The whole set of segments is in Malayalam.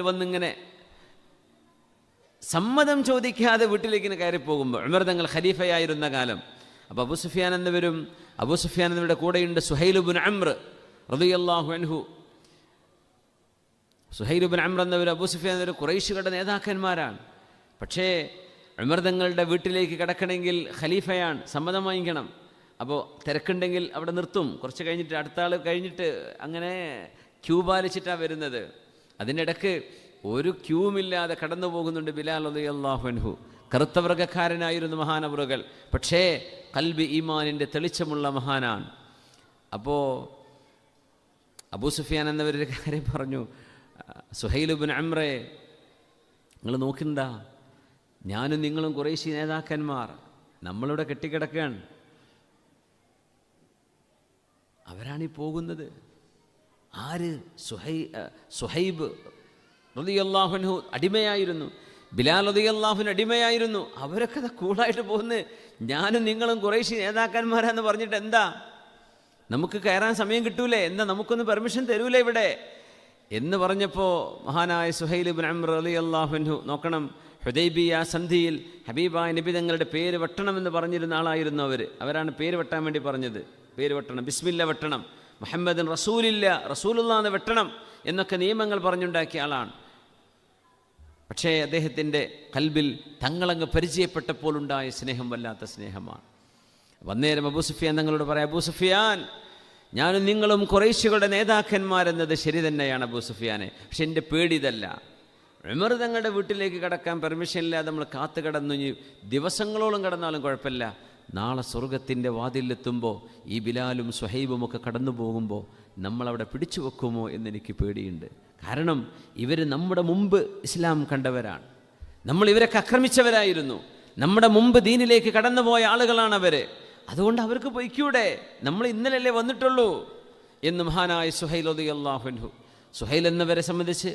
വന്നിങ്ങനെ സമ്മതം ചോദിക്കാതെ വീട്ടിലേക്ക് ഇങ്ങനെ കയറിപ്പോകുമ്പോൾ ഉമർ തങ്ങൾ ഖലീഫയായിരുന്ന കാലം. അപ്പോൾ അബു സുഫിയാൻ എന്നിവരും അബു സുഫിയാൻ എന്നിവരുടെ കൂടെയുണ്ട് സുഹൈലുബുൻ അമ്ര റളിയല്ലാഹു അൻഹു. സുഹൈലുബുൻ അമ്ര എന്നവർ അബു സുഫിയാൻ എന്നിവർ കുറേശുകളുടെ നേതാക്കന്മാരാണ്. പക്ഷേ ഉമർ തങ്ങളുടെ വീട്ടിലേക്ക് കിടക്കണമെങ്കിൽ ഖലീഫയാണ് സമ്മതം വാങ്ങിക്കണം. അപ്പോൾ തിരക്കുണ്ടെങ്കിൽ അവിടെ നിർത്തും. കുറച്ച് കഴിഞ്ഞിട്ട് അടുത്ത ആൾ കഴിഞ്ഞിട്ട് അങ്ങനെ ക്യൂ പാലിച്ചിട്ടാണ് വരുന്നത്. അതിന്റെ ഇടയ്ക്ക് ഒരു ക്യൂമില്ലാതെ കടന്നു പോകുന്നുണ്ട് ബിലാൽ അള്ളാഹുഹു അൻഹു. കറുത്ത വർഗക്കാരനായിരുന്നു മഹാനവറുകൾ. പക്ഷേ കൽബി ഈമാനിന്റെ തെളിച്ചമുള്ള മഹാനാണ്. അപ്പോൾ അബൂ സുഫിയാൻ എന്നവരൊരു കാര്യം പറഞ്ഞു. സുഹൈലുബിൻ അമ്രേ നിങ്ങൾ നോക്കണ്ട ഞാനും നിങ്ങളും കുറേശ്ശി നേതാക്കന്മാർ. നമ്മളിവിടെ കെട്ടിക്കിടക്കുകയാണ്. അവരാണ് പോകുന്നത്. ആര് സുഹൈ സുഹൈബ് റതിയല്ലാഹുനു അടിമയായിരുന്നു ബിലാൽ റതിയല്ലാഹുന് അടിമയായിരുന്നു അവരൊക്കെ കൂളായിട്ട് പോകുന്നത് ഞാനും നിങ്ങളും കുറേശ്ശി നേതാക്കന്മാരാന്ന് പറഞ്ഞിട്ട് എന്താ? നമുക്ക് കയറാൻ സമയം കിട്ടൂലേ? എന്താ നമുക്കൊന്ന് പെർമിഷൻ തരൂലേ ഇവിടെ? എന്ന് പറഞ്ഞപ്പോൾ മഹാനായ സുഹൈൽ അമ്ര അലി അള്ളാഹുനു നോക്കണം ഹുദൈബിയ സന്ധിയിൽ ഹബീബായ നബി തങ്ങളുടെ പേര് വെട്ടണമെന്ന് പറഞ്ഞിരുന്ന ആളായിരുന്നു അവർ അവരാണ് പേര് വെട്ടാൻ വേണ്ടി പറഞ്ഞത്. പേര് വെട്ടണം ബിസ്മില്ല വെട്ടണം. മുഹമ്മദൻ റസൂലില്ല റസൂലുള്ളാന്ന് വെട്ടണം എന്നൊക്കെ നിയമങ്ങൾ പറഞ്ഞുണ്ടാക്കിയ ആളാണ്. പക്ഷേ അദ്ദേഹത്തിന്റെ കൽബിൽ തങ്ങളങ്ങ് പരിചയപ്പെട്ടപ്പോൾ ഉണ്ടായ സ്നേഹം വല്ലാത്ത സ്നേഹമാണ്. വന്നേരം അബൂ സുഫിയാൻ തങ്ങളോട് പറയാം അബൂ സുഫിയാൻ ഞാനും നിങ്ങളും കുറേശ്ശികളുടെ നേതാക്കന്മാരെന്നത് ശരി തന്നെയാണ് അബൂ സുഫിയാനെ. പക്ഷെ എന്റെ പേടി ഇതല്ല. ഉമർ തങ്ങളുടെ വീട്ടിലേക്ക് കടക്കാൻ പെർമിഷൻ ഇല്ലാതെ നമ്മൾ കാത്തു കിടന്നു. ദിവസങ്ങളോളം കടന്നാലും കുഴപ്പമില്ല. നാളെ സ്വർഗത്തിന്റെ വാതിലെത്തുമ്പോൾ ഈ ബിലാലും സുഹൈബും ഒക്കെ കടന്നു പോകുമ്പോൾ നമ്മളവിടെ പിടിച്ചു വെക്കുമോ എന്നെനിക്ക് പേടിയുണ്ട്. കാരണം ഇവർ നമ്മുടെ മുമ്പ് ഇസ്ലാം കണ്ടവരാണ്. നമ്മൾ ഇവരൊക്കെ ആക്രമിച്ചവരായിരുന്നു നമ്മുടെ മുമ്പ് ദീനിലേക്ക് കടന്നുപോയ ആളുകളാണ് അവർ അതുകൊണ്ട് അവർക്ക് പൊയ്ക്കൂടെ? നമ്മൾ ഇന്നലല്ലേ വന്നിട്ടുള്ളൂ എന്ന് മഹാനായ സുഹൈൽ അലി അള്ളാഹുൻഹു സുഹൈൽ എന്നവരെ സംബന്ധിച്ച്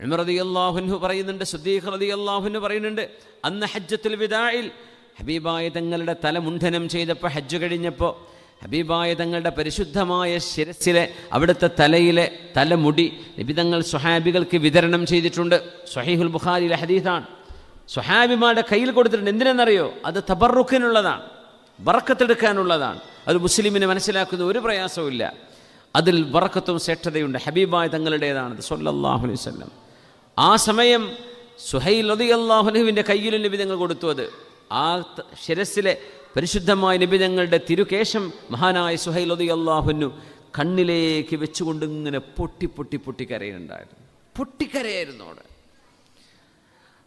ഉമറതി അള്ളാഹുൻഹു പറയുന്നുണ്ട് സുദ്ദീഖ് റതി അള്ളാഹുൻഹു പറയുന്നുണ്ട് അന്ന് ഹജ്ജത്തുൽ വിദായിൽ ഹബീബായ തങ്ങളുടെ തല മുണ്ഡനം ചെയ്തപ്പോൾ ഹജ്ജ് കഴിഞ്ഞപ്പോൾ ഹബീബായ തങ്ങളുടെ പരിശുദ്ധമായ ശിരസിലെ അവിടുത്തെ തലയിലെ തലമുടി നബിതങ്ങൾ സ്വഹാബികൾക്ക് വിതരണം ചെയ്തിട്ടുണ്ട്. സ്വഹീഹുൽ ബുഖാരിയിലെ ഹദീസാണ്. സ്വഹാബിമാരുടെ കയ്യിൽ കൊടുത്തിട്ടുണ്ട്. എന്തിനെന്നറിയോ? അത് തബറുക്കിനുള്ളതാണ് വറക്കത്തെടുക്കാനുള്ളതാണ്. അത് മുസ്ലിമിനെ മനസ്സിലാക്കുന്ന ഒരു പ്രയാസവുമില്ല. അതിൽ വറക്കത്തും ശ്രേഷ്ഠതയുണ്ട്. ഹബീബായ തങ്ങളുടേതാണത്. സൊല്ലാഹു അലൈവല്ലം ആ സമയം സുഹൈൽ അലി അള്ളാഹുലഹുവിന്റെ കയ്യിലും നിബിതങ്ങൾ കൊടുത്തു അത്. ആ ശിരസിലെ പരിശുദ്ധമായ നിബിതങ്ങളുടെ തിരുകേശം മഹാനായ സുഹൈലതി അള്ളാഹുനു കണ്ണിലേക്ക് വെച്ചുകൊണ്ട് ഇങ്ങനെ പൊട്ടി പൊട്ടി പൊട്ടി പൊട്ടിക്കരയായിരുന്നു അവിടെ.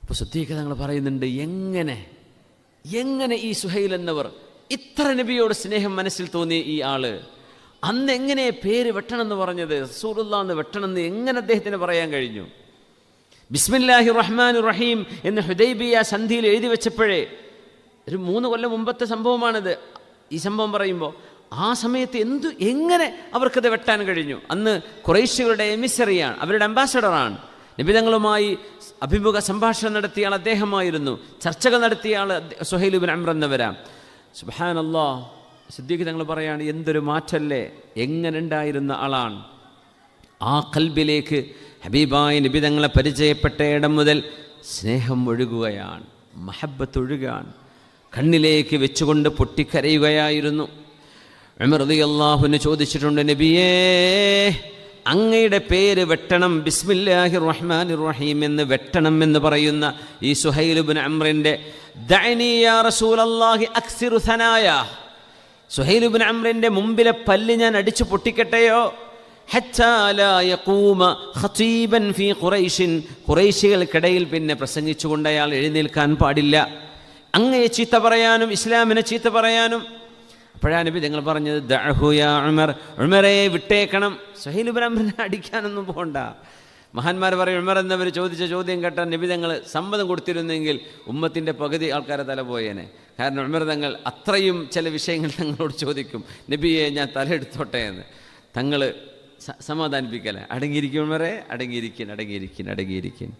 അപ്പോൾ സുദ്ധീക തങ്ങൾ പറയുന്നുണ്ട് എങ്ങനെ എങ്ങനെ ഈ സുഹൈൽ എന്നവർ ഇത്ര നബിയോട് സ്നേഹം മനസ്സിൽ തോന്നി ഈ ആൾ? അന്ന് എങ്ങനെ പേര് വെട്ടണമെന്ന് പറഞ്ഞത്? റസൂലുള്ള എന്ന് വെട്ടണമെന്ന് എങ്ങനെ അദ്ദേഹത്തിന് പറയാൻ കഴിഞ്ഞു? ബിസ്മില്ലാഹി റഹ്മാൻ റഹീം എന്ന് ഹുദൈബിയ സന്ധിയിൽ എഴുതി വെച്ചപ്പോഴേ ഒരു മൂന്ന് കൊല്ലം മുമ്പത്തെ സംഭവമാണിത്. ഈ സംഭവം പറയുമ്പോൾ ആ സമയത്ത് എന്തു എങ്ങനെ അവർക്കത് വെട്ടാൻ കഴിഞ്ഞു? അന്ന് കുറേശ്യകളുടെ എമിസറിയാണ് അവരുടെ അംബാസഡറാണ്. നിബിതങ്ങളുമായി അഭിമുഖ സംഭാഷണം നടത്തിയ ആൾ അദ്ദേഹമായിരുന്നു. ചർച്ചകൾ നടത്തിയ ആൾ സുഹൈലുബിൻ അമ്ര എന്നവരാ സുബാനല്ലാ സിദ്ദീഖ് തങ്ങൾ പറയാണ് എന്തൊരു മാറ്റല്ലേ? എങ്ങനെ ഉണ്ടായിരുന്ന ആളാണ്? ആ കൽബിലേക്ക് ഹബീബായ നിബിതങ്ങളെ പരിചയപ്പെട്ട ഇടം മുതൽ സ്നേഹം ഒഴുകുകയാണ് മഹബത്ത് ഒഴുകുകയാണ് കണ്ണിലേക്ക് വെച്ചുകൊണ്ട് പൊട്ടിക്കരയുകയായിരുന്നു. അമൃതി അള്ളാഹുവിന് ചോദിച്ചിട്ടുണ്ട് നബിയേ അങ്ങയുടെ പേര് വെട്ടണം ബിസ്മില്ലാഹി റഹ്മാൻ റഹീം എന്ന് വെട്ടണം എന്ന് പറയുന്ന ഈ സുഹൈലുബിൻ അമ്രിന്റെ സുഹൈലുബിൻ അമ്രിന്റെ മുമ്പിലെ പല്ല് ഞാൻ അടിച്ചു പൊട്ടിക്കട്ടെയോ? ഖുറൈശിൻ ഖുറൈശികൾക്കിടയിൽ പിന്നെ പ്രസംഗിച്ചുകൊണ്ട് അയാൾ എഴുന്നേൽക്കാൻ പാടില്ല. അങ്ങയെ ചീത്ത പറയാനും ഇസ്ലാമിനെ ചീത്ത പറയാനും. അപ്പോഴാണ് നബി നിങ്ങൾ പറഞ്ഞത് ദഅഹു യാ ഉമർ ഉമരെ വിട്ടേക്കണം. സുഹൈൽ ബ്രാഹ്മണനെ അടിക്കാനൊന്നും പോകണ്ട മഹാന്മാർ പറയും ഉമർ എന്നവർ ചോദിച്ച ചോദ്യം കേട്ടാൽ നബി തങ്ങൾ സമ്മതം കൊടുത്തിരുന്നെങ്കിൽ ഉമ്മത്തിന്റെ പകുതി ആൾക്കാരെ തല പോയേനെ. കാരണം ഉമർ തങ്ങൾ അത്രയും ചില വിഷയങ്ങൾ തങ്ങളോട് ചോദിക്കും നബിയെ ഞാൻ തലയെടുത്തോട്ടെ എന്ന്. തങ്ങൾ സമാധാനിപ്പിക്കല അടങ്ങിയിരിക്കും ഉമറെ അടങ്ങിയിരിക്കും അടങ്ങിയിരിക്കും അടങ്ങിയിരിക്കും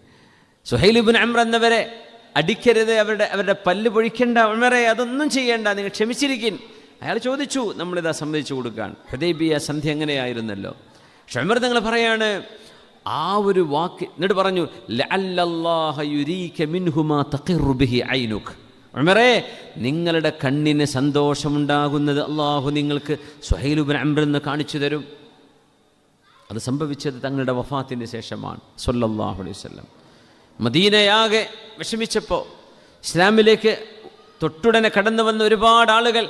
സുഹൈലിബിൻ അമ്ര എന്നവരെ അടിക്കരുത് അവരുടെ അവരുടെ പല്ല് പൊഴിക്കേണ്ട ഉമറെ അതൊന്നും ചെയ്യേണ്ട നിങ്ങൾ ക്ഷമിച്ചിരിക്കും അയാൾ ചോദിച്ചു നമ്മളിതാ സമ്മതിച്ചു കൊടുക്കാൻ. ഹൃദയബിയ സന്ധ്യ എങ്ങനെയായിരുന്നല്ലോ? ഷമർ നിങ്ങൾ പറയാണ് ആ ഒരു വാക്ക് എന്നിട്ട് പറഞ്ഞു ഉമറേ നിങ്ങളുടെ കണ്ണിന് സന്തോഷമുണ്ടാകുന്നത് അള്ളാഹു നിങ്ങൾക്ക് സുഹൈലുബൻ അമ്രെന്ന് കാണിച്ചു തരും. അത് സംഭവിച്ചത് തങ്ങളുടെ വഫാത്തിന് ശേഷമാണ് സൊല്ലാഹു അലൈഹി വസല്ലം. മദീനയാകെ വിഷമിച്ചപ്പോൾ ഇസ്ലാമിലേക്ക് തൊട്ടുടനെ കടന്നു വന്ന ഒരുപാട് ആളുകൾ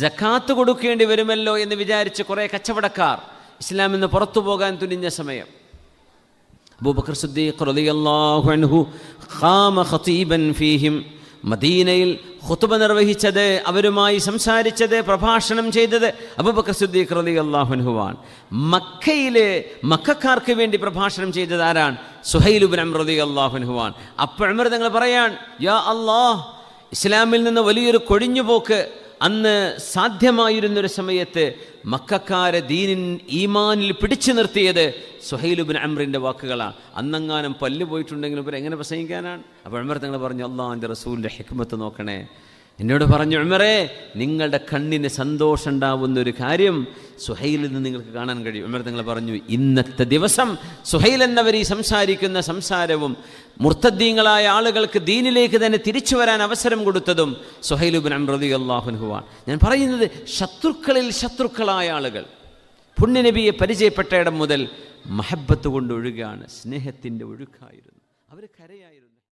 ജക്കാത്ത് കൊടുക്കേണ്ടി വരുമല്ലോ എന്ന് വിചാരിച്ച് കുറേ കച്ചവടക്കാർ ഇസ്ലാമിൽ നിന്ന് പുറത്തു പോകാൻ തുനിഞ്ഞ സമയം. അബൂബക്കർ സുദ്ദീഖ് റളിയല്ലാഹു അൻഹു ഖാമ ഖതീബൻ ഫീഹിം മദീനയിൽ ഹുത്തുബ നിർവഹിച്ചത് അവരുമായി സംസാരിച്ചത് പ്രഭാഷണം ചെയ്തത് അബൂബക്കർ സിദ്ദീഖ് റളിയല്ലാഹു അൻഹുവാണ്. മക്കയിലെ മക്കാർക്ക് വേണ്ടി പ്രഭാഷണം ചെയ്തത് ആരാണ്? ഇബ്നു അംർ റളിയല്ലാഹു അൻഹുവാണ്. അപ്പോൾ ഉമർ തങ്ങൾ പറയാൻ യാ അള്ളാഹ് ഇസ്ലാമിൽ നിന്ന് വലിയൊരു കൊഴിഞ്ഞുപോക്ക് അന്ന് സാധ്യമായിരുന്നൊരു സമയത്ത് മക്കാരെ ദീനിൻ ഈമാനിൽ പിടിച്ചു നിർത്തിയത് സുഹൈലുബിൻ അമ്രിന്റെ വാക്കുകളാണ്. അന്നങ്ങാനും പല്ല് പോയിട്ടുണ്ടെങ്കിലും ഇവർ എങ്ങനെ പ്രസംഗിക്കാനാണ്? അപ്പോൾ അമർ തങ്ങൾ പറഞ്ഞു അള്ളാഹിന്റെ റസൂലിന്റെ ഹിക്മത്ത് നോക്കണേ. എന്നോട് പറഞ്ഞു ഉമറേ നിങ്ങളുടെ കണ്ണിന് സന്തോഷം ഉണ്ടാവുന്ന ഒരു കാര്യം സുഹൈലിൽ നിന്ന് നിങ്ങൾക്ക് കാണാൻ കഴിയും. ഉമർ നിങ്ങൾ പറഞ്ഞു ഇന്നത്തെ ദിവസം സുഹൈൽ എന്നവർ ഈ സംസാരിക്കുന്ന സംസാരവും മുർത്തദ്ദീങ്ങളായ ആളുകൾക്ക് ദീനിലേക്ക് തന്നെ തിരിച്ചു വരാൻ അവസരം കൊടുത്തതും സുഹൈലുബിൻ അമ്രതി അള്ളാഹുൻഹുവാൻ ഞാൻ പറയുന്നത് ശത്രുക്കളിൽ ശത്രുക്കളായ ആളുകൾ പുണ്യനബിയെ പരിചയപ്പെട്ട ഇടം മുതൽ മഹബത്ത് കൊണ്ട് ഒഴുകാണ് സ്നേഹത്തിന്റെ ഒഴുക്കായിരുന്നു അവർ കരയായിരുന്നു.